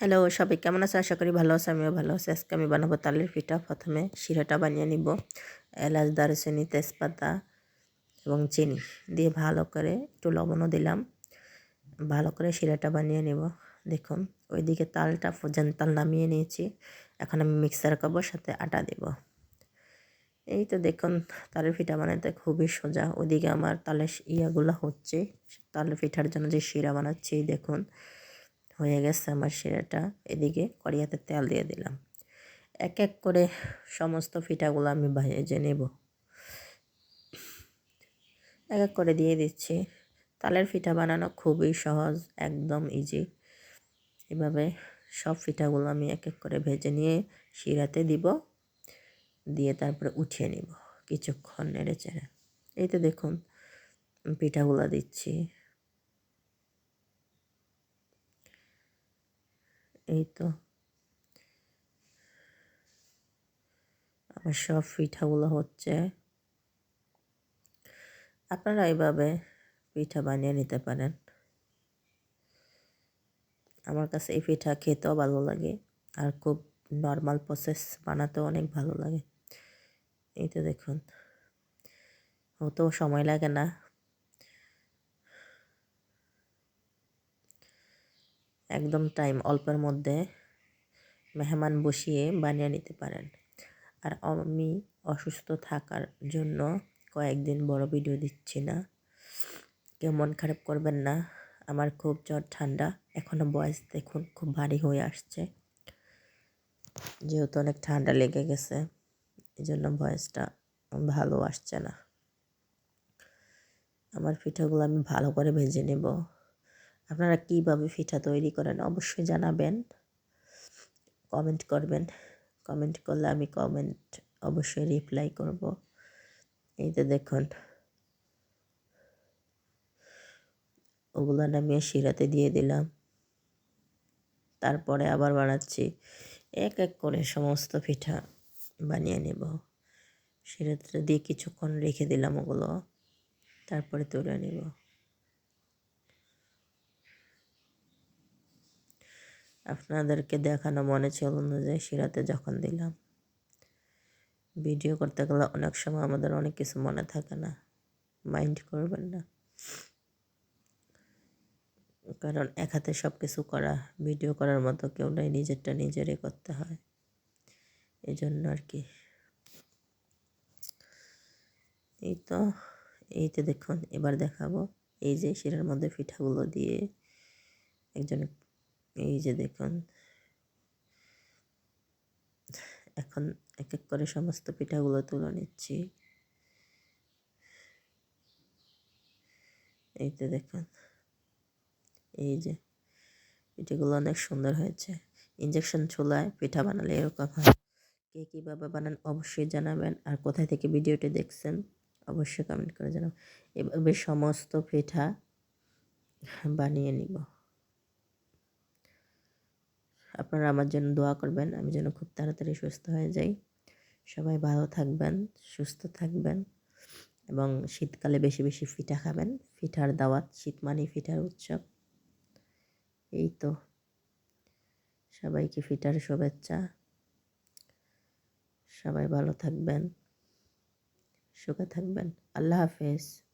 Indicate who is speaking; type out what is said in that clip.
Speaker 1: Hello সবাই কেমন আছে? আশা করি ভালো আছে, আমিও ভালো আছি। আজকে আমি বানাবো তালের পিঠা। প্রথমে শিরাটা বানিয়ে নিব। এলাচ, দারুচিনি, তেজপাতা এবং চিনি দিয়ে ভালো করে একটু লবণও দিলাম। ভালো করে শিরাটা বানিয়ে নিব। দেখুন, ওইদিকে তালটা তাল নামিয়ে নিয়েছি। এখন আমি মিক্সার করব, সাথে আটা দেব। এই তো দেখুন, তালের পিঠা বানাতে খুবই সোজা। ওইদিকে আমার তালের ইয়াগুলো হচ্ছে, তালের পিঠার জন্য যে শিরা বানাচ্ছি, দেখুন। হয়ে গেছে আমার শিরাটা। এদিকে কড়িয়াতে তেল দিয়ে দিলাম। এক এক করে সমস্ত পিঠাগুলো আমি ভেজে নেব। এক এক করে দিয়ে দিচ্ছি। তালের পিঠা বানানো খুবই সহজ, একদম ইজি এভাবে সব পিঠাগুলো আমি এক এক করে ভেজে নিয়ে শিরাতে দিব। দিয়ে তারপরে উঠিয়ে নিব। কিছুক্ষণ নেড়ে চেড়ে। এই তো দেখুন পিঠাগুলো দিচ্ছি। এই তো। আমার সব পিঠাগুলো হচ্ছে। আপনারা এইভাবে পিঠা বানিয়ে নিতে পারেন। আমার কাছে এই পিঠা খেতেও ভালো লাগে আর খুব নর্মাল প্রসেস বানাতেও অনেক ভালো লাগে। এই তো দেখুন। হতেও সময় লাগে না। একদম টাইম অল্পের মধ্যে মেহমান বসিয়ে বানিয়ে নিতে পারেন। আর আমি অসুস্থ থাকার জন্য কয়েকদিন বড় ভিডিও দিচ্ছি না। কেউ মন খারাপ করবেন না। আমার খুব জ্বর, ঠান্ডা। এখনও বয়স দেখুন, খুব ভারী হয়ে আসছে। যেহেতু অনেক ঠান্ডা লেগে গেছে এই জন্য বয়সটা ভালো আসছে না। আমার পিঠাগুলো আমি ভালো করে ভেজে নেব। আপনারা কীভাবে পিঠা তৈরি করেন অবশ্যই জানাবেন। কমেন্ট করবেন। কমেন্ট করলে আমি কমেন্ট অবশ্যই রিপ্লাই করব। এই তো দেখুন। ওগুলো নামিয়ে শিরাতে দিয়ে দিলাম। তারপরে আবার বানাচ্ছি। এক এক করে সমস্ত পিঠা বানিয়ে নেব। শিরাতে দিয়ে কিছুক্ষণ রেখে দিলাম ওগুলো। তারপরে তুলে নেব। আপনাদেরকে দেখানো মনে ছিল অনুযায়ী শিরাতে যখন দিলাম। ভিডিও করতে গেলে অনেক সময় আমাদের অনেক কিছু মনে থাকে না। মাইন্ড করবেন না। কারণ এক হাতে সব কিছু করা, ভিডিও করার মতো কেউ নাই, নিজেরটা নিজেরই করতে হয়। এই জন্য আর কি। এই তো এই তো দেখুন, এবার দেখাবো। এই যে শিরার মধ্যে পিঠাগুলো দিয়ে একজন এই যে দেখুন। এখন এক এক করে সমস্ত পিঠাগুলো তুলে নিচ্ছি। এই তো দেখুন। এই যে পিঠাগুলো অনেক সুন্দর হয়েছে। ইঞ্জেকশন ছোলায় পিঠা বানালে এরকম হয়। কে কীভাবে বানান অবশ্যই জানাবেন। আর কোথায় থেকে ভিডিওটি দেখছেন অবশ্যই কমেন্ট করে জানাবেন। এভাবে সমস্ত পিঠা বানিয়ে নিব। আপনারা আমার জন্য দোয়া করবেন, আমি যেন খুব তাড়াতাড়ি সুস্থ হয়ে যাই। সবাই ভালো থাকবেন, সুস্থ থাকবেন এবং শীতকালে বেশি বেশি পিঠা খাবেন। পিঠার দাওয়াত, শীত মানে পিঠার উৎসব। এই তো। সবাইকে ফিটার শুভেচ্ছা। সবাই ভালো থাকবেন, সুখে থাকবেন। আল্লাহ হাফেজ।